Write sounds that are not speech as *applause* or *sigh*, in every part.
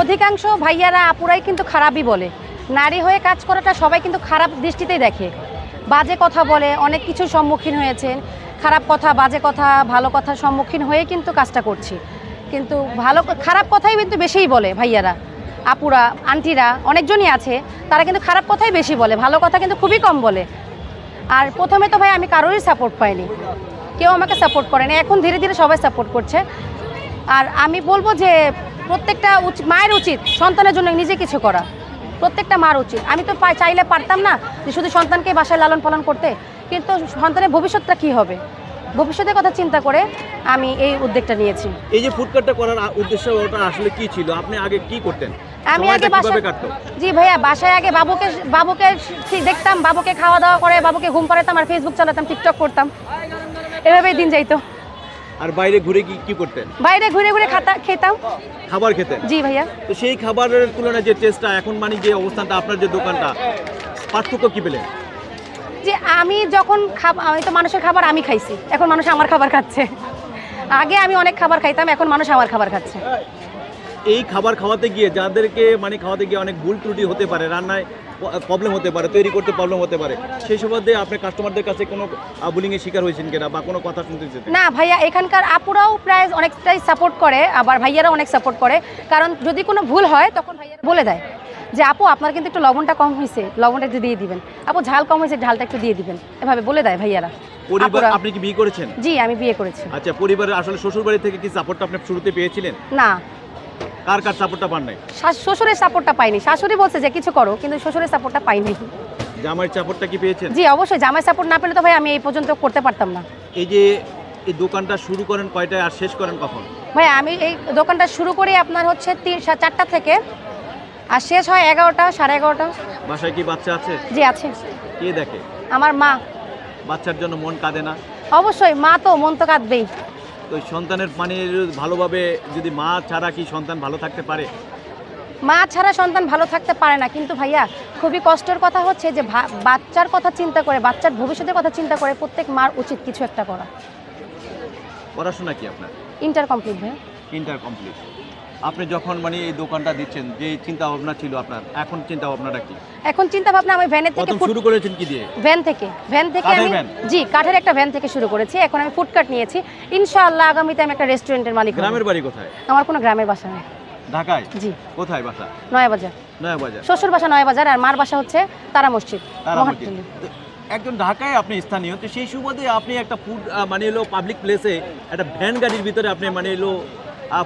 অধিকাংশ ভাইয়ারা আপুরাই কিন্তু খারাপই বলে। নারী হয়ে কাজ করাটা সবাই কিন্তু খারাপ দৃষ্টিতেই দেখে। বাজে কথা বলে, অনেক কিছুর সম্মুখীন হয়েছেন। খারাপ কথা, বাজে কথা, ভালো কথার সম্মুখীন হয়ে কিন্তু কাজটা করছি। কিন্তু ভালো, খারাপ কথাই কিন্তু বেশিই বলে ভাইয়ারা। আপুরা, আন্টিরা, অনেকজনই আছে, তারা কিন্তু খারাপ কথাই বেশি বলে, ভালো কথা কিন্তু খুবই কম বলে। আর প্রথমে তো ভাই আমি কারোরই সাপোর্ট পাইনি। কেউ আমাকে সাপোর্ট করেনি, এখন ধীরে ধীরে সবাই সাপোর্ট করছে। আর আমি বলব যে প্রত্যেকটা উচিত মায়ের উচিত সন্তানের জন্য নিজে কিছু করা। প্রত্যেকটা মার উচিত। আমি তো চাইলে পারতাম না যে শুধু সন্তানকে বাসায় লালন পালন করতে। কিন্তু সন্তানের ভবিষ্যৎটা কি হবে? ভবিষ্যতের কথা চিন্তা করে আমি এই উদ্যোগটা নিয়েছি। এই যে ফুড কার্টটা করার উদ্দেশ্য ওটা আসলে কি ছিল? আপনি আগে কি করতেন? আমি আগে বাসায় জি ভাইয়া বাসায় আগে বাবুকে বাবুকে ঠিক দেখতাম বাবুকে খাওয়া দাওয়া করে বাবুকে ঘুম পাড়াতাম আর ফেসবুক চালাতাম টিকটক করতাম। এভাবেই দিন যাইতো। আর বাইরে ঘুরে কি কি করতেন? বাইরে ঘুরে ঘুরে খাতা খেতাম। খাবার খেতেন? জি ভাইয়া। তো সেই খাবারের তুলনায় যে টেস্টটা এখন মানে যে অবস্থানটা আপনার যে দোকানটা পার্থক্য কি পেলেন? যে আমি যখন খাব আমি তো মানুষের খাবার আমি খাইছি। এখন মানুষ আমার খাবার খাচ্ছে। আগে আমি অনেক খাবার খাইতাম এখন মানুষ আমার খাবার খাচ্ছে। এই খাবার খাওয়াতে গিয়ে যাদেরকে মানে খাওয়াতে গিয়ে অনেক ভুল ত্রুটি হতে পারে রান্নায় প্রবলেম হতে পারে তৈরি করতে প্রবলেম হতে পারে। সেই সুবাদে আপনি কাস্টমারদের কাছে কোনো বুলিংয়ের শিকার হয়েছেন কিনা বা কোনো কথা শুনতে চেতেন না ভাইয়া এখানকার আপুরাও প্রায় অনেকটাই সাপোর্ট করে আবার ভাইয়ারাও অনেক সাপোর্ট করে। কারণ যদি কোনো ভুল হয় তখন ভাইয়ারা বলে দেয় যে আপু আপনার কিন্তু একটু লবণটা কম হয়েছে লবণটা একটু দিয়ে দিবেন। আপু ঝাল কম হয়েছে ঝালটা একটু দিয়ে দিবেন। এভাবে বলে দেয় ভাইয়ারা। পরিবার আপনি কি বিয়ে করেছেন? জি আমি বিয়ে করেছি। আচ্ছা পরিবারের আসলে শ্বশুর বাড়ি থেকে কি সাপোর্টটা আপনি শুরুতে পেয়েছিলেন? না কার কার সাপোর্টটা পান নাই? শ্বশুরের সাপোর্টটা পাইনি। শাশুড়ি বলছে যে কিছু করো কিন্তু শ্বশুরের সাপোর্টটা পাইনি। জামাইয়ের সাপোর্টটা কি পেয়েছেন? জি অবশ্যই। জামাই সাপোর্ট না পেলে তো ভাই আমি এই পর্যন্ত করতে পারতাম না। এই যে এই দোকানটা শুরু করেন কয়টায় আর শেষ করেন কখন? ভাই আমি এই দোকানটা শুরু করি আপনার হচ্ছে তিন চারটা থেকে আর শেষ হয় এগারোটা সাড়ে এগারোটা। বাসায় কি বাচ্চা আছে? জি আছে। কে দেখে? আমার মা। বাচ্চার জন্য মন কাঁদে না? অবশ্যই মা তো মন তো কাঁদবেই। তো সন্তানের মানে ভালোভাবে যদি মা ছাড়া কি সন্তান ভালো থাকতে পারে? মা ছাড়া সন্তান ভালো থাকতে পারে না। কিন্তু ভাইয়া খুবই কষ্টের কথা হচ্ছে যে বাচ্চার কথা চিন্তা করে বাচ্চার ভবিষ্যতের কথা চিন্তা করে প্রত্যেক মার উচিত কিছু একটা করা। পড়াশোনা কি আপনার? ইন্টার কমপ্লিট ভাই ইন্টার কমপ্লিট আপনি যখন মানে এই দোকানটা দিচ্ছেন যে চিন্তা ভাবনা ছিল আপনার এখন চিন্তা ভাবনাটা কি? এখন চিন্তা ভাবনা আমি ভ্যানের থেকে শুরু করেছেন কি দিয়ে? ভ্যান থেকে। ভ্যান থেকে আমি? জি কাঠের একটা ভ্যান থেকে শুরু করেছি। এখন আমি ফুডকার্ট নিয়েছি। ইনশাআল্লাহ আগামীতে আমি একটা রেস্টুরেন্টের মালিক হব। গ্রামের বাড়ি কোথায়? আমার কোনো গ্রামের বাসা নেই। ঢাকায়? জি। কোথায় বাসা? নয়াবাজার। নয়া বাজার শ্বশুর বাসা নয়াবাজার আর মার বাসা হচ্ছে তারা মসজিদ একজন ঢাকায় আপনি স্থানীয় তো সেই সুবাদে আপনি একটা ফুড মানে এলো পাবলিক প্লেসে একটা ভ্যান গাড়ির ভিতরে আপনি মানে এলো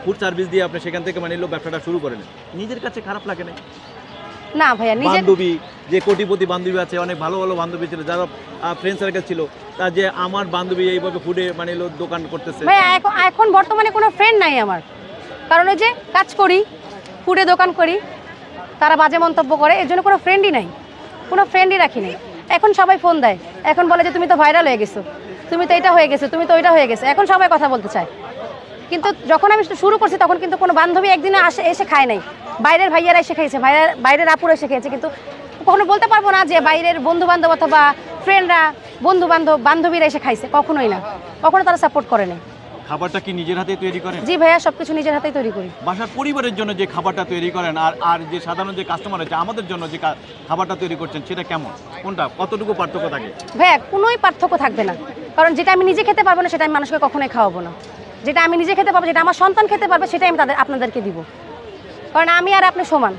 ফুড সার্ভিস দিয়ে আপনি সেখান থেকে মানে ব্যবসাটা শুরু করেন। নিজের কাছে খারাপ লাগে না? না ভাইয়া নিজের বান্ধবী যে কোটিপতি বান্ধবী আছে অনেক ভালো ভালো বান্ধবী ছিল যারা ফ্রেন্ড সার্কেল ছিল তা যে আমার বান্ধবী এইভাবে ফুডে মানে দোকান করতেছে। ভাইয়া এখন এখন বর্তমানে কোনো ফ্রেন্ড নাই আমার। কারণ ওই যে কাজ করি ফুডে দোকান করি তারা বাজে মন্তব্য করে এর জন্য কোনো ফ্রেন্ডই নাই। কোনো ফ্রেন্ডই রাখি নাই। এখন সবাই ফোন দেয়। এখন বলে যে তুমি তো ভাইরাল হয়ে গেছো। তুমি তো এটা হয়ে গেছো তুমি তো ওইটা হয়ে গেছো। এখন সবাই কথা বলতে চায়। কিন্তু যখন আমি শুরু করছি তখন কিন্তু কোনো বান্ধবী একদিনও আসে এসে খায় নাই। বাইরের ভাইয়ারা এসে খেয়েছে বাইরের বাইরের আপুরা এসে খেয়েছে। কিন্তু কখনো বলতে পারব না যে বাইরের বন্ধু বান্ধব অথবা ফ্রেন্ডরা বন্ধু বান্ধব বান্ধবীরা এসে খাইছে কখনোই না। কখনো তারা সাপোর্ট করে নাই। খাবারটা কি নিজের হাতে তৈরি করেন? জি ভাইয়া সবকিছু নিজের হাতেই তৈরি করি। বাসার পরিবারের জন্য যে খাবারটা তৈরি করেন আর আর যে সাধারণ যে কাস্টমার আছে আমাদের জন্য যে খাবারটা তৈরি করছেন সেটা কেমন? কোনটা? কতটুকু পার্থক্য থাকে? ভাইয়া কোনোই পার্থক্য থাকবে না। কারণ যেটা আমি নিজে খেতে পারব না সেটা আমি মানুষকে কখনোই খাওয়াবো না। যেটা আমি নিজে খেতে পারব যেটা আমার সন্তান খেতে পারবে সেটাই আমি তাদের আপনাদেরকে দিব। কারণ আমি আর আপনি সমান।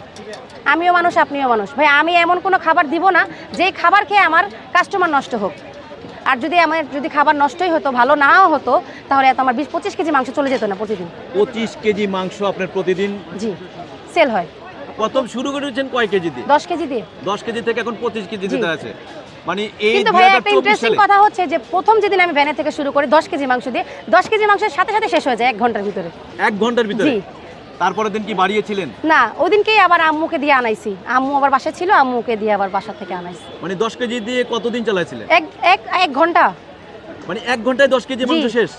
আমিও মানুষ আপনিও মানুষ। ভাই আমি এমন কোনো খাবার দিব না যেই খাবার খেয়ে আমার কাস্টমার নষ্ট হোক। আর যদি আমার যদি খাবার নষ্টই হতো ভালো নাও হতো তাহলে এত আমার বিশ পঁচিশ কেজি মাংস চলে যেত না প্রতিদিন। পঁচিশ কেজি মাংস আপনার প্রতিদিন? জি সেল হয়। প্রথম শুরু করেছেন কয় কেজি দিয়ে দশ কেজি দিয়ে দশ কেজি থেকে এখন পঁচিশ কেজি দিতে আছে। মানে এই কিন্তু ভাই একটা ইন্টারেস্টিং কথা হচ্ছে যে প্রথম যেদিন আমি ভ্যানে থেকে শুরু করি দশ কেজি মাংস দিয়ে দশ কেজি মাংসের সাথে সাথে শেষ হয়ে যায় এক ঘণ্টার ভিতরে। এক ঘণ্টার ভিতরে? জি। তারপরের দিন কি বাড়িয়েছিলেন? না ওই দিনকেই আবার আম্মুকে দিয়ে আনাইছি। আম্মু আবার বাসা ছিল আম্মুকে দিয়ে আবার বাসা থেকে আনাইছি। মানে দশ কেজি দিয়ে কতদিন চালাইছিলেন? এক এক এক ঘণ্টা। মানে এক ঘন্টায় দশ কেজি মাংস শেষ?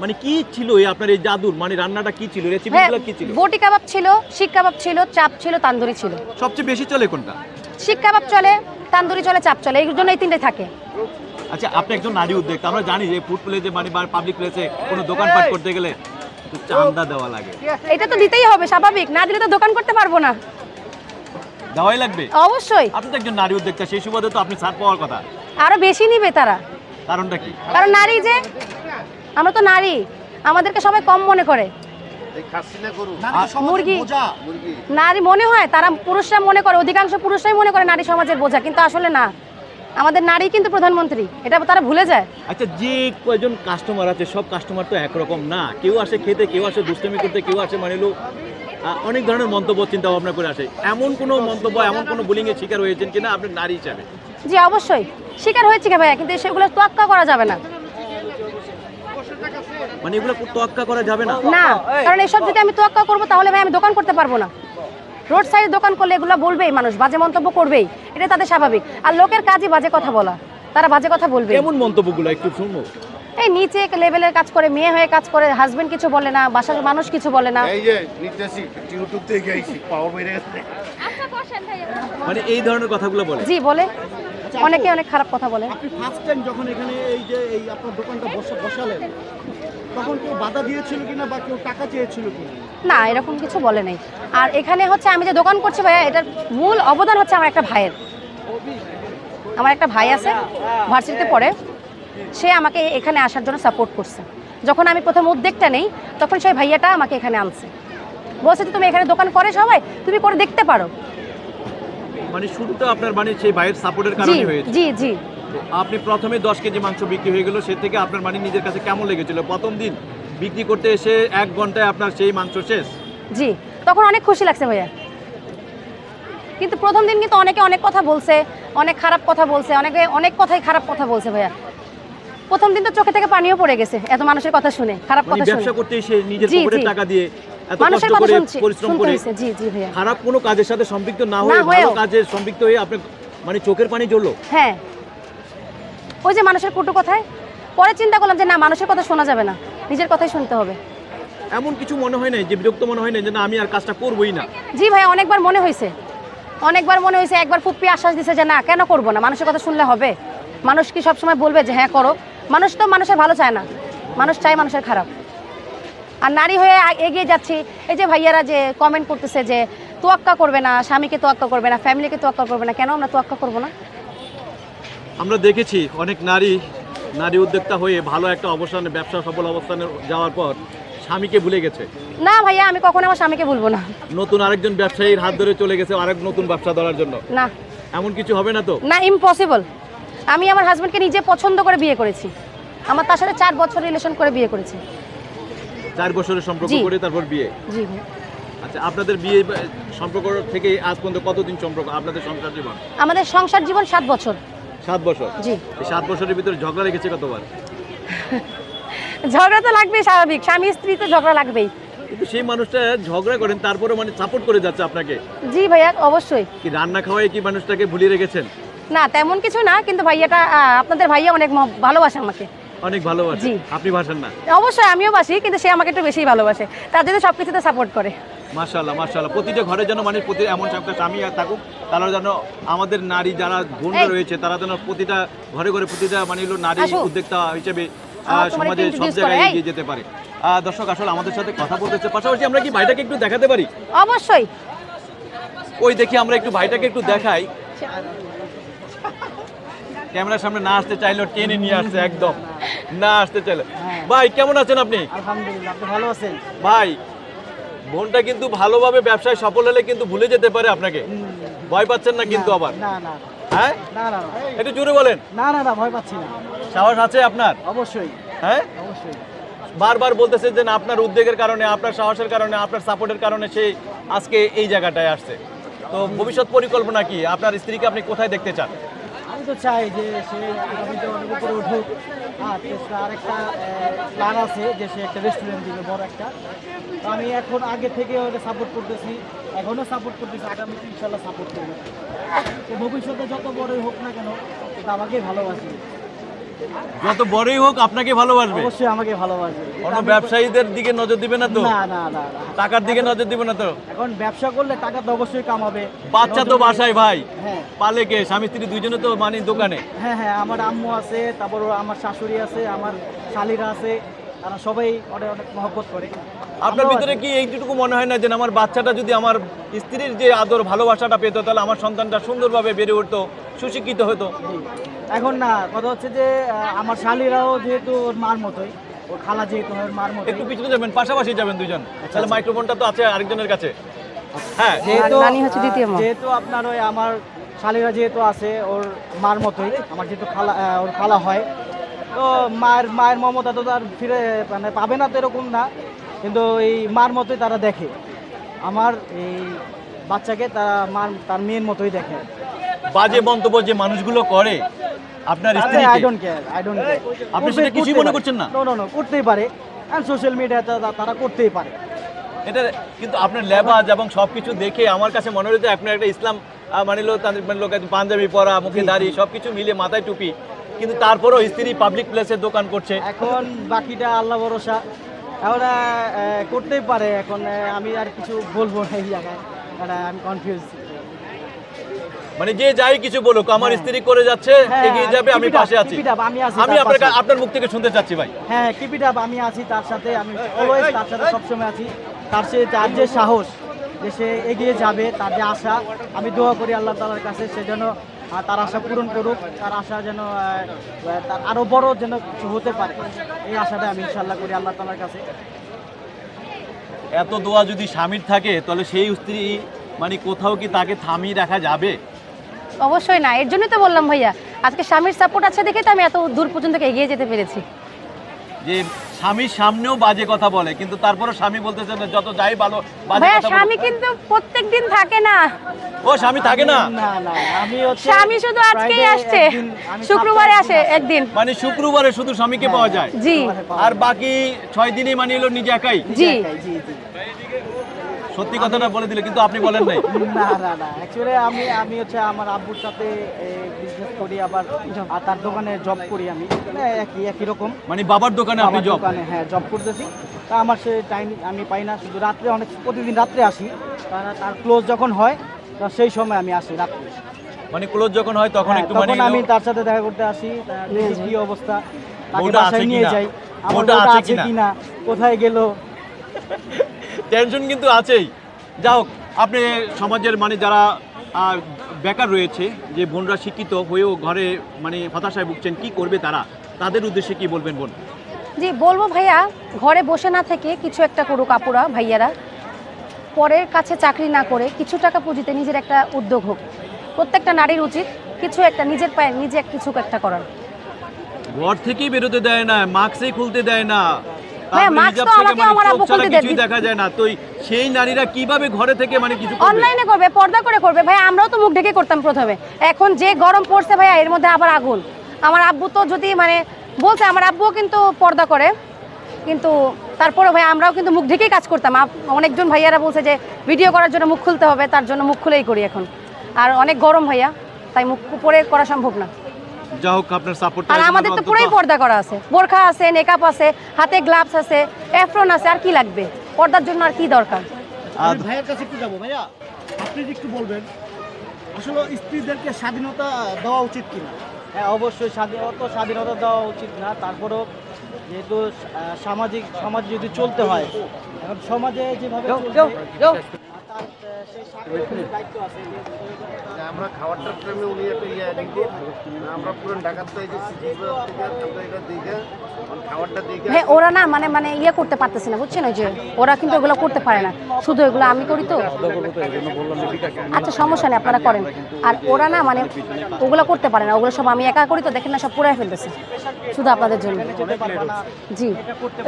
মানে কি ছিল এই আপনার এই জাদুর? মানে রান্নাটা কি ছিল? হ্যাঁ রেসিপিগুলো কি ছিল? বটি কাবাব ছিল শিক কাবাব ছিল চাপ ছিল তান্দুরি ছিল। সবচেয়ে বেশি চলে কোনটা? শিক কাবাব চলে তান্দুরি চলে চাপ চলে এই জন্য এই তিনটে থাকে। আচ্ছা আপনি একজন নারী উদ্যোক্তা আমরা জানি যে ফুড প্লেসে মানে পাবলিক প্লেসে কোনো দোকানপাট করতে গেলে তো চান্দা দেওয়া লাগে। এটা তো দিতেই হবে স্বাভাবিক। না দিলে তো দোকান করতে পারব না। দেওয়াই লাগবে? অবশ্যই। আপনি তো একজন নারী উদ্যোক্তা সেই সুবাদে তো আপনি ছাড় পাওয়ার কথা। আরও বেশি নিবে তারা। কারণটা কি? কারণ নারী যে আমরা তো নারী আমাদেরকে সবাই কম মনে করে। মুরগি। নারী মনে হয় তারা পুরুষরা মনে করে অধিকাংশ পুরুষরাই মনে করে নারী সমাজের বোঝা কিন্তু আসলে না। আমাদের নারী কিন্তু প্রধানমন্ত্রী এটা তারা ভুলে যায়। আচ্ছা যে কয়জন কাস্টমার আছে সব কাস্টমার তো একরকম না। কেউ আসে খেতে কেউ আসে দুষ্টমি করতে কেউ আসে মানে হলো, অনেক ধরনের মন্তব্য চিন্তা ভাবনা করে আসে। এমন কোনো মন্তব্য এমন কোনো বুলিং এর শিকার হয়েছেন কিনা? আপনি নারী হিসাবে। জি অবশ্যই। শিকার হয়েছে কে ভাইয়া? কিন্তু সেগুলো তোয়াক্কা করা যাবে না। মানে এগুলো তোয়াক্কা করা যাবে না। না কারণ এসব যদি আমি তোয়াক্কা করব তাহলে ভাই আমি দোকান করতে পারব না। রোড সাইডে দোকান করলে এগুলো বলবেই মানুষ বাজে মন্তব্য করবেই। এটা তাদের স্বাভাবিক। আর লোকের কাজই বাজে কথা বলা। তারা বাজে কথা বলবে এমন মন্তব্যগুলো একটু শুনব এই নিচে লেভেলের কাজ করে মেয়ে হয়ে কাজ করে হাজবেন্ড কিছু বলে না বাসার মানুষ কিছু বলে না। এই যে নিতেছি ইউটিউব থেকে গেছি পাওয়ার বেড়ে গেছে। মানে এই ধরনের কথাগুলো বলে। জি বলে। অনেকে অনেক খারাপ কথা বলে। আপনি ফার্স্ট টাইম যখন এখানে এই যে এই আপনার দোকানটা বসালেন তখন কেউ বাধা দিয়েছিল কিনা বা কেউ টাকা চেয়েছিল কিনা? না এরকম কিছু বলে নাই। আর এখানে হচ্ছে আমি যে দোকান করছি ভাইয়া এটার মূল অবদান হচ্ছে আমার একটা ভাইয়ের। আমার একটা ভাই আছে ভার্সিটিতে পড়ে। সে আমাকে এখানে আসার জন্য সাপোর্ট করছে। যখন আমি প্রথম উদ্যোগটা নেই তখন সেই ভাইয়াটা আমাকে এখানে আনছে। বলছে যে তুমি এখানে দোকান করে সবাই তুমি করে দেখতে পারো। মানে শুরুটা আপনার মানে সেই ভাইয়ের সাপোর্টের কারণে হয়েছে। জি জি। আপনি প্রথমে দশ কেজি মাংস বিক্রি হয়ে গেল সে থেকে আপনার মানে নিজের কাছে কেমন লেগেছিল? প্রথম দিন বিক্রি করতে এসে এক ঘন্টায় আপনার সেই মাংস শেষ? জি তখন অনেক খুশি লাগছে ভাইয়া। কিন্তু প্রথম দিন কিন্তু অনেকে অনেক কথা বলছে অনেক খারাপ কথা বলছে অনেকে অনেক কথাই খারাপ কথা বলছে ভাইয়া। প্রথম দিন তো চোখে থেকে পানিও পড়ে গেছে এত মানুষের কথা শুনে খারাপ মানে কথা শুনে। ব্যবসা করতে এসে নিজের পকেটের টাকা দিয়ে এত কষ্ট করে পরিশ্রম করে খারাপ কোনো কাজের সাথে সম্পৃক্ত না হয়ে ভালো কাজে সম্পৃক্ত হয়ে আপনি মানে চোখের পানি জ্বললো? হ্যাঁ। ওই যে মানুষের কটু কথায় পরে চিন্তা করলাম যে না মানুষের কথা শোনা যাবে না নিজের কথাই শুনতে হবে। এমন কিছু মনে হয় নাই যে বিরক্ত মনে হয় না যে না আমি আর কাজটা করবোই না? জি ভাই অনেকবার মনে হয়েছে। অনেকবার মনে হয়েছে একবার ফুপ্পি আশ্বাস দিছে যে না কেন করব না? মানুষের কথা শুনলে হবে। মানুষ কি সবসময় বলবে যে হ্যাঁ করো। মানুষ তো মানুষের ভালো চায় না। মানুষ চায় মানুষের খারাপ। আর নারী হয়ে এগিয়ে যাচ্ছি। এই যে ভাইয়ারা যে কমেন্ট করতেছে যে তোয়াক্কা করবে না স্বামীকে তোয়াক্কা করবে না ফ্যামিলিকে তোয়াক্কা করবে না কেন আমরা তোয়াক্কা করব না? আমরা দেখেছি অনেক নারী নারী উদ্যোক্তা হয়ে ভালো একটা অবস্থানে ব্যবসা সফল অবস্থানে যাওয়ার পর স্বামীকে ভুলে গেছে। না ভাইয়া আমি কখনো আমার স্বামীকে বলব না। নতুন আরেকজন ব্যবসায়ীর হাত ধরে চলে গেছে আরেক নতুন ব্যবসা ধরার জন্য। না। এমন কিছু হবে না তো? না ইম্পসিবল আমি আমার হাজব্যান্ডকে নিজে পছন্দ করে বিয়ে করেছি। আমার তার সাথে চার বছর রিলেশন করে বিয়ে করেছি। চার বছরের সম্পর্ক করে তারপর বিয়ে? জি। আচ্ছা আপনাদের বিয়ে সম্পর্ক থেকে আজ পর্যন্ত কতদিন সম্পর্ক? আপনাদের সংসার জীবন? আমাদের সংসার জীবন সাত বছর। সাত বছর? জি। সাত বছরের ভিতরে ঝগড়া লেগেছে কতবার? *laughs* ঝগড়া তো লাগবেই স্বাভাবিক স্বামী স্ত্রী তো ঝগড়া লাগবেই। কিন্তু সেই মানুষটা ঝগড়া করেন তারপরে মানে সাপোর্ট করে যাচ্ছে আপনাকে? জি ভাইয়া অবশ্যই। কি রান্না খাওয়াই কি মানুষটাকে ভুলিয়ে রেখেছেন? না তেমন কিছু না কিন্তু ভাইয়াটা আপনাদের ভাইয়া অনেক ভালোবাসে আমাকে। অনেক ভালোবাসে। আপনি ভাসেন না। অবশ্যই আমিও বাসি কিন্তু সে আমাকে একটু বেশিই ভালোবাসে। তার জন্য সব কিছুতে সাপোর্ট করে। মার্শাল্লাহ মার্শাল্লাহ প্রতিটা ঘরে যেন মানে প্রতি এমন একটা স্বামী আর থাকুক তারা যেন আমাদের নারী যারা বোনরা রয়েছে তারা যেন প্রতিটা ঘরে ঘরে প্রতিটা মানে হলো নারী উদ্যোক্তা হিসেবে সমাজে সব জায়গায় এগিয়ে যেতে পারে। দর্শক আসলে আমাদের সাথে কথা বলতেছে। পাশাপাশি আমরা কি ভাইটাকে একটু দেখাতে পারি? অবশ্যই। ওই দেখি আমরা একটু ভাইটাকে একটু দেখাই। ক্যামেরার সামনে না আসতে চাইলেও টেনে নিয়ে আসছে একদম। না আসতে চাইলে। ভাই কেমন আছেন আপনি? আলহামদুলিল্লাহ আপনি ভালো আছেন? ভাই বোনটা কিন্তু ভালোভাবে ব্যবসায় সফল হলে কিন্তু ভুলে যেতে পারে আপনাকে। ভয় পাচ্ছেন না কিন্তু আবার? না না হ্যাঁ? না না একটু জোরে বলেন। না না না ভয় পাচ্ছি না। সাহস আছে আপনার? অবশ্যই। হ্যাঁ? অবশ্যই। বারবার বলতেছেন যে আপনার উদ্যোগের কারণে আপনার সাহসের কারণে আপনার সাপোর্টের কারণে সে আজকে এই জায়গাটায় আসছে। তো ভবিষ্যৎ পরিকল্পনা কি? আপনার স্ত্রীকে আপনি কোথায় দেখতে চান? তো চাই যে সে আগামীতে অনেক উপরে উঠুক। আর আরেকটা প্ল্যান আছে যে সে একটা রেস্টুরেন্ট দিবে, বড় একটা। তো আমি এখন আগে থেকে ওটা সাপোর্ট করতেছি। এখনও সাপোর্ট করতেছি আগামীতে ইনশাল্লাহ সাপোর্ট করব। তো ভবিষ্যতে যত বড়ই হোক না কেন কিন্তু আমাকে ভালোবাসে। যত বড়ই হোক আপনাকে ভালোবাসবে। অবশ্যই আমাকে ভালোবাসে অন্য ব্যবসায়ীদের দিকে নজর দিবে না তো? না না না না। টাকার দিকে নজর দিবে না তো? এখন ব্যবসা করলে টাকা তো অবশ্যই কামাবে। বাচ্চা তো বাসায় ভাই। হ্যাঁ। পালে কে? স্বামী স্ত্রী দুইজনে তো মানে দোকানে। হ্যাঁ হ্যাঁ আমার আম্মু আছে তারপর আমার শাশুড়ি আছে আমার শালিরা আছে তারা সবাই অনেক অনেক মহব্বত করে। আপনার আমরাও ভিতরে আছি। কি এইটুকু মনে হয় না যে আমার বাচ্চাটা যদি আমার স্ত্রীর যে আদর ভালোবাসাটা পেত তাহলে আমার সন্তানটা সুন্দরভাবে বেড়ে উঠতো? সুশিক্ষিত হতো। এখন না কথা হচ্ছে যে আমার শালিরাও যেহেতু ওর মার মতোই ওর খালা যেহেতু ওর মার মতোই। একটু পিছনে যাবেন পাশাপাশি যাবেন দুজন তাহলে মাইক্রোফোনটা তো আছে আরেকজনের কাছে। হ্যাঁ। যেহেতু নানি হচ্ছে দ্বিতীয় মা। আহ, যেহেতু আপনার ওই আমার শালিরা যেহেতু আছে ওর মার মতোই আমার যেহেতু খালা ওর খালা হয় তো মায়ের মায়ের মমতা তো তার ফিরে মানে পাবে না তো এরকম না কিন্তু এই মার মতোই তারা দেখে। আমার এই বাচ্চাকে তারা মার তার মেয়ের মতোই দেখে। বাজে মন্তব্য যে মানুষগুলো করে আপনার I don't care I don't care আপনি সেটা কিছুই মনে করছেন না? নো নো নো করতেই পারে। আর সোশ্যাল মিডিয়াতে তারা করতেই পারে। এটা কিন্তু আপনার লেবাজ এবং সবকিছু দেখে আমার কাছে মনে হচ্ছে আপনার একটা ইসলাম মানে লোক তান্ত্রিক মানে লোক পাঞ্জাবি পরা মুখে দাড়ি সবকিছু মিলে মাথায় টুপি। কিন্তু তারপরেও স্ত্রী পাবলিক প্লেসে দোকান করছে। এখন বাকিটা আল্লাহ ভরসা। এখন করতেই পারে। এখন আমি আর কিছু বলব না এই জায়গায়। আমি কনফিউজ মানে যে যাই কিছু বলুক আমার স্ত্রী করে যাচ্ছে হ্যাঁ, এগিয়ে যাবে আমি পাশে আছি। আমি আপনার আপনার মুখ থেকে শুনতে চাচ্ছি ভাই। হ্যাঁ কিপ ইট আপ আমি আছি তার সাথে আমি অলওয়েজ তার সাথে সবসময় আছি। তার সে তার যে সাহস যে সে এগিয়ে যাবে তার যে আশা আমি দোয়া করি আল্লাহ তালার কাছে সে যেন তার আশা পূরণ করুক তার আশা যেন তার আরও বড় যেন কিছু হতে পারে। এই আশাটা আমি ইনশাল্লাহ করি আল্লাহ তালার কাছে। এত দোয়া যদি স্বামীর থাকে তাহলে সেই স্ত্রী মানে কোথাও কি তাকে থামিয়ে রাখা যাবে? অবশ্যই না এর জন্যই তো বললাম ভাইয়া। আজকে স্বামীর সাপোর্ট আছে দেখে তো আমি এত দূর পর্যন্ত এগিয়ে যেতে পেরেছি। যে স্বামীর সামনেও বাজে কথা বলে কিন্তু তারপরে স্বামী বলতেছে না যত যাই ভালো ভাইয়া স্বামী কিন্তু প্রত্যেক দিন থাকে না। ও স্বামী থাকে না? না না আমি হচ্ছে স্বামী শুধু আজকেই আসছে শুক্রবারে আসে একদিন। মানে শুক্রবারে শুধু স্বামীকে পাওয়া যায়? জি। আর বাকি ছয় দিনই মানে এলো নিজে একাই? জি। সত্যি কথাটা বলে দিলে কিন্তু আপনি বলেন নাই। না না না। অ্যাকচুয়ালি আমি আমি হচ্ছে আমার আব্বুর সাথে বিজনেস করি আবার আর তার দোকানে জব করি আমি। মানে একই একই রকম। মানে বাবার দোকানে আপনি আমার জব দোকানে হ্যাঁ জব করতেছি। তা আমার সে টাইম আমি পাই না শুধু রাত্রে অনেক প্রতিদিন রাত্রে আসি। তার তার ক্লোজ যখন হয় সেই সময় আমি আসি রাত্রে। মানে ক্লোজ যখন হয় তখন হ্যাঁ, একটু মানে তখন আমি তার সাথে দেখা করতে আসি কি অবস্থা। তাকে বাসায় নিয়ে যাই। আমার আছে? কিনা? কোথায় গেল? টেনশন কিন্তু আছেই। যা হোক আপনি সমাজের মানে যারা বেকার রয়েছে যে বোনরা শিক্ষিত হয়েও ঘরে মানে হতাশায় ভুগছেন কি করবে তারা? তাদের উদ্দেশ্যে কি বলবেন বোন? জি বলব ভাইয়া ঘরে বসে না থেকে কিছু একটা করুক আপুরা ভাইয়ারা। পরের কাছে চাকরি না করে কিছু টাকা পুঁজিতে নিজের একটা উদ্যোগ হোক। প্রত্যেকটা নারীর উচিত কিছু একটা নিজের পায়ে নিজে কিছু একটা করার। ঘর থেকেই বেরোতে দেয় না মাস্কই খুলতে দেয় না। মানে আমার চোখ আব্বু ছাড়া খুলতে দেয়। কিছুই দেখা যায় না। তো সেই নারীরা কীভাবে ঘরে থেকে মানে কিছু অনলাইনে করবে পর্দা করে করবে। ভাই আমরাও তো মুখ ঢেকে করতাম প্রথমে। এখন যে গরম পড়ছে ভাইয়া এর মধ্যে আবার আগুন। আমার আব্বু তো যদি মানে বলছে আমার আব্বুও কিন্তু পর্দা করে। কিন্তু তারপরে ভাই আমরাও কিন্তু মুখ ঢেকেই কাজ করতাম। অনেকজন ভাইয়ারা বলছে যে ভিডিও করার জন্য মুখ খুলতে হবে তার জন্য মুখ খুলেই করি এখন। আর অনেক গরম ভাইয়া তাই মুখ পরে করা সম্ভব না। যা হোক আপনার সাপোর্ট আর আমাদের তো পুরোই পর্দা করা আছে। বোরখা আছে মেকআপ আছে হাতে গ্লাভস আছে এফরন আছে আর কি লাগবে? পর্দার জন্য আর কি দরকার? ভাইয়ের কাছে একটু যাব ভাইয়া। আপনি একটু বলবেন আসলে স্ত্রীদেরকে স্বাধীনতা দেওয়া উচিত কিনা? হ্যাঁ অবশ্যই স্বাধীন স্বাধীনতা দেওয়া উচিত না। তারপরেও যেহেতু সামাজিক সমাজ যদি চলতে হয় এখন সমাজে যেভাবে যে আমরা খাবারটার প্রেমে উনি একটা ইয়ে দিকে আমরা পুরো ঢাকার তো এই যে দিকে খাবারটা দিকে হ্যাঁ ওরা না মানে মানে ইয়ে করতে পারতেছে না বুঝছেন ওই যে? ওরা কিন্তু এগুলো করতে পারে না। শুধু এগুলো আমি করি তো। আচ্ছা সমস্যা নেই আপনারা করেন। আর ওরা না মানে ওগুলো করতে পারে না ওগুলো সব আমি একা করি তো দেখেন না সব পুরাই ফেলতেছে। শুধু আপনাদের জন্য। যেতে পারবে না জি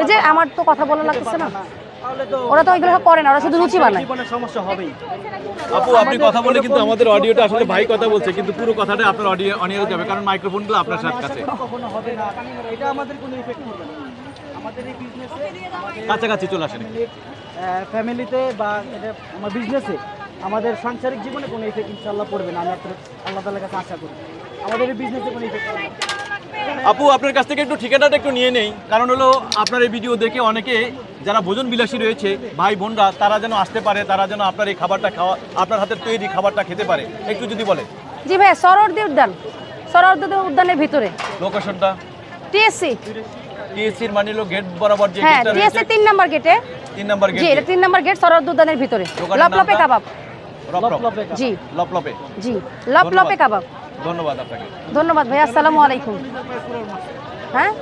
এই যে আমার তো কথা বলা লাগতেছে না। ওরা তো ওইগুলো করে না ওরা শুধু রুচি বানায়। সমস্যা হবেই। আপু আপনি কথা বলে কিন্তু আমাদের অডিওটা আসলে ভাই কথা বলছে কিন্তু পুরো কথাটা আপনার অডিও অনিয়ে যাবে কারণ মাইক্রোফোনগুলো আপনার সাথে কাছে কখনো হবে না এটা আমাদের কোনো ইফেক্ট হবে না। আমাদের এই বিজনেসে কাছাকাছি চলে আসেন ফ্যামিলিতে বা এটা আমার বিজনেসে আমাদের সাংসারিক জীবনে কোনো ইফেক্ট ইনশাল্লাহ পড়বে না আমি আপনার আল্লাহ তালার কাছে আশা করি। আমাদের এই বিজনেসে কোনো ইফেক্ট পড়বে না। আপু আপনার কাছ থেকে একটু ঠিকানাটা একটু নিয়ে নেই। কারণ হলো আপনার এই ভিডিও দেখে অনেকে যারা ভোজন বিলাসী রয়েছে ভাই বোনরা তারা যেন আসতে পারে তারা যেন আপনার এই খাবারটা খাওয়া আপনার হাতের তৈরি খাবারটা খেতে পারে। একটু যদি বলে জি ভাই সরোয়ার্দী উদ্যান। সরোয়ার্দী উদ্যানের ভিতরে। লোকেশনটা টিএসসি টিএসসির মানে হলো গেট বরাবর যে হ্যাঁ টিএসসি রয়েছে, তিন নাম্বার গেটে তিন নম্বর গেট জি এটা তিন নম্বর গেট সরদ উদ্যানের ভিতরে। লপলপে কাবাব। লপলপে। জি। লপলপে। জি লপলপে। কাবাব। ধন্যবাদ আপনাকে। ধন্যবাদ ভাই আসসালামু আলাইকুম। হ্যাঁ?